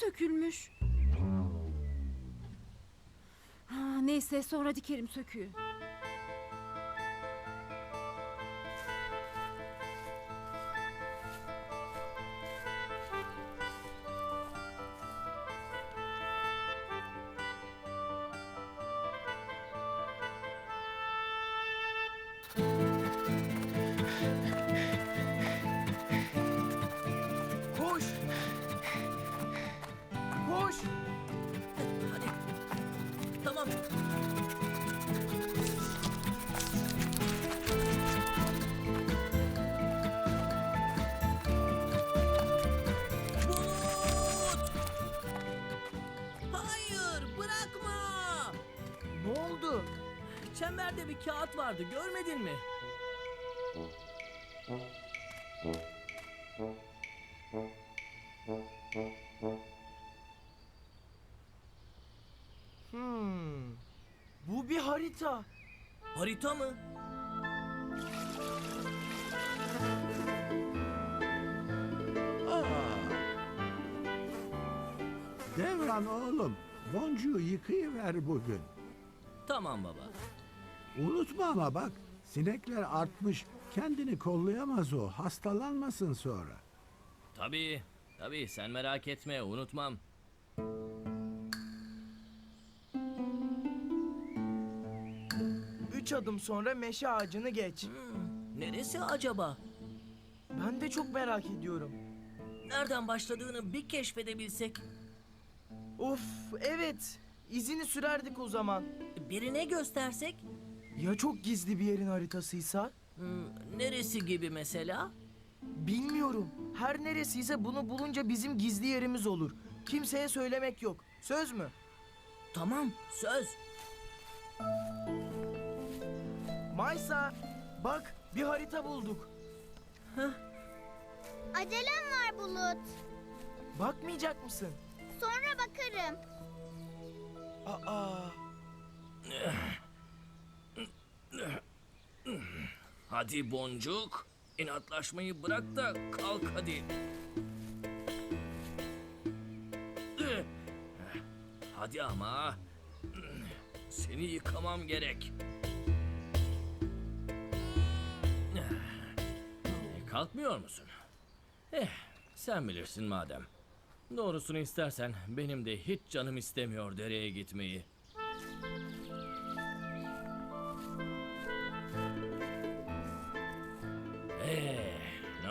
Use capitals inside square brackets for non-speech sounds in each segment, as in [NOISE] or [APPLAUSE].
sökülmüş. Ha, neyse sonra dikerim söküğü. Koş! Çemberde bir kağıt vardı, görmedin mi? Hmm. Bu bir harita. Harita mı? Devran oğlum, boncuğu yıkayıver bugün. Tamam baba. Unutma ama bak, sinekler artmış, kendini kollayamaz o, hastalanmasın sonra. Tabii, tabii sen merak etme, unutmam. Üç adım sonra meşe ağacını geç. Hmm, neresi acaba? Ben de çok merak ediyorum. Nereden başladığını bir keşfedebilsek. Of evet. İzini sürerdik o zaman. Birine göstersek? Ya çok gizli bir yerin haritasıysa? Hmm, neresi gibi mesela? Bilmiyorum. Her neresiyse bunu bulunca bizim gizli yerimiz olur. Kimseye söylemek yok. Söz mü? Tamam, söz. Maysa, bak bir harita bulduk. Acelem var Bulut. Bakmayacak mısın? Sonra bakarım. Aa, Hadi boncuk, inatlaşmayı bırak da kalk hadi. Hadi ama. Seni yıkamam gerek. Kalkmıyor musun? Eh, sen bilirsin madem. Doğrusunu istersen benim de hiç canım istemiyor dereye gitmeyi.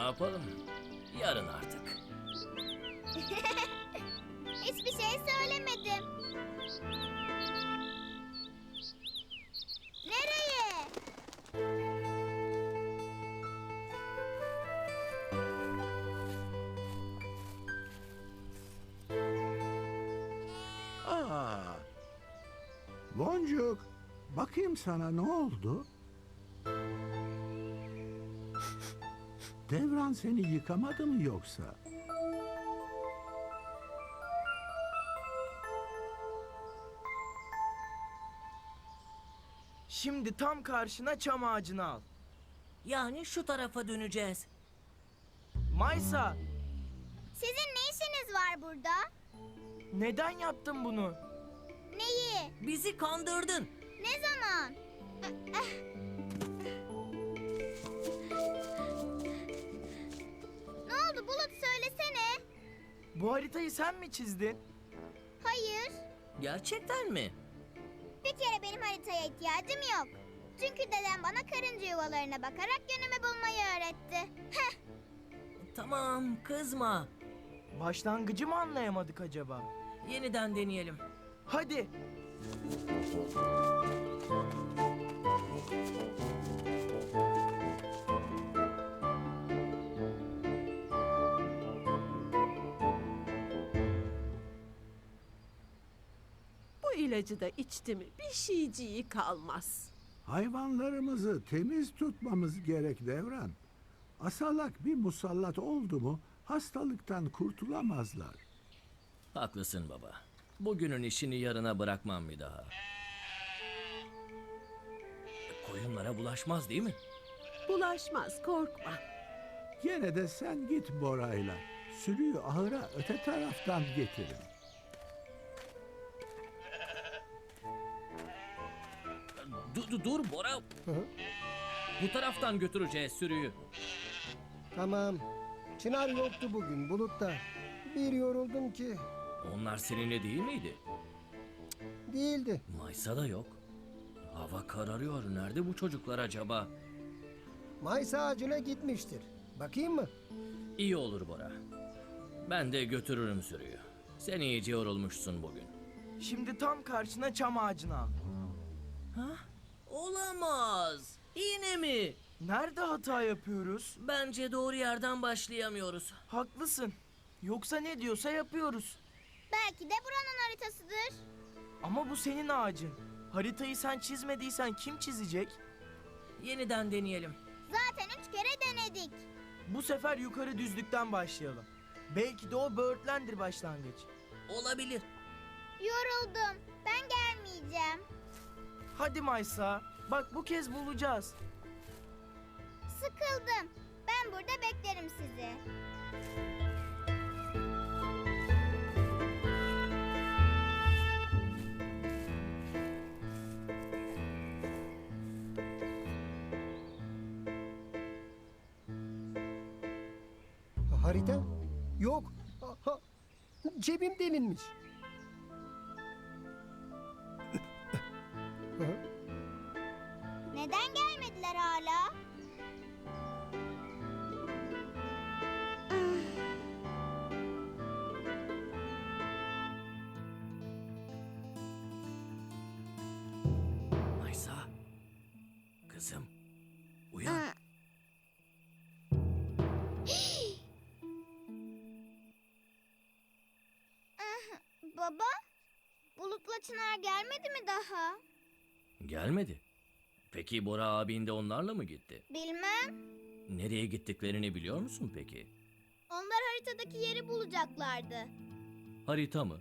Yapalım? Yarın artık. [LAUGHS] Hiçbir şey söylemedim. Nereye? Aa, boncuk, bakayım sana ne oldu? Devran seni yıkamadı mı yoksa? şimdi tam karşına çam ağacını al. Yani şu tarafa döneceğiz. Maysa, Sizin ne işiniz var burada? neden yaptın bunu? Neyi? Bizi kandırdın. Ne zaman? ne Bu haritayı sen mi çizdin? Hayır. Gerçekten mi? Bir kere benim haritaya ihtiyacım yok. Çünkü dedem bana karınca yuvalarına bakarak yönümü bulmayı öğretti. Heh, Tamam, kızma. Başlangıcı mı anlayamadık acaba? Yeniden deneyelim. Hadi. İlacı da içti mi bir şeyciği kalmaz. Hayvanlarımızı temiz tutmamız gerek Devran. Asalak bir musallat oldu mu hastalıktan kurtulamazlar. Haklısın baba. Bugünün işini yarına bırakmam bir daha. Koyunlara bulaşmaz değil mi? Bulaşmaz korkma. Gene de sen git Bora'yla. sürüyü ahıra öte taraftan getirin. Dur, dur, Bora. hı. Bu taraftan götüreceğiz sürüyü. Tamam. Çınar yoktu bugün bulutta. Bir yoruldum ki. Onlar seninle değil miydi? Değildi. Maysa da yok. Hava kararıyor. Nerede bu çocuklar acaba? Mayıs ağacına gitmiştir. Bakayım mı? İyi olur Bora. Ben de götürürüm sürüyü. Sen iyice yorulmuşsun bugün. Şimdi tam karşına çam ağacına al. Olamaz. Yine mi? Nerede hata yapıyoruz? Bence doğru yerden başlayamıyoruz. Haklısın. Yoksa ne diyorsa yapıyoruz. Belki de buranın haritasıdır. Ama bu senin ağacın. Haritayı sen çizmediysen kim çizecek? Yeniden deneyelim. Zaten üç kere denedik. Bu sefer yukarı düzlükten başlayalım. Belki de o böğürtlendir başlangıç. Olabilir. Yoruldum. Ben gelmeyeceğim. Hadi Maysa. Bak bu kez bulacağız. Sıkıldım. Ben burada beklerim sizi. Harita? Yok. Aha. Cebim delinmiş. Çınar gelmedi mi daha? Gelmedi. Peki Bora abin de onlarla mı gitti? Bilmem. Nereye gittiklerini biliyor musun peki? Onlar haritadaki yeri bulacaklardı. Harita mı?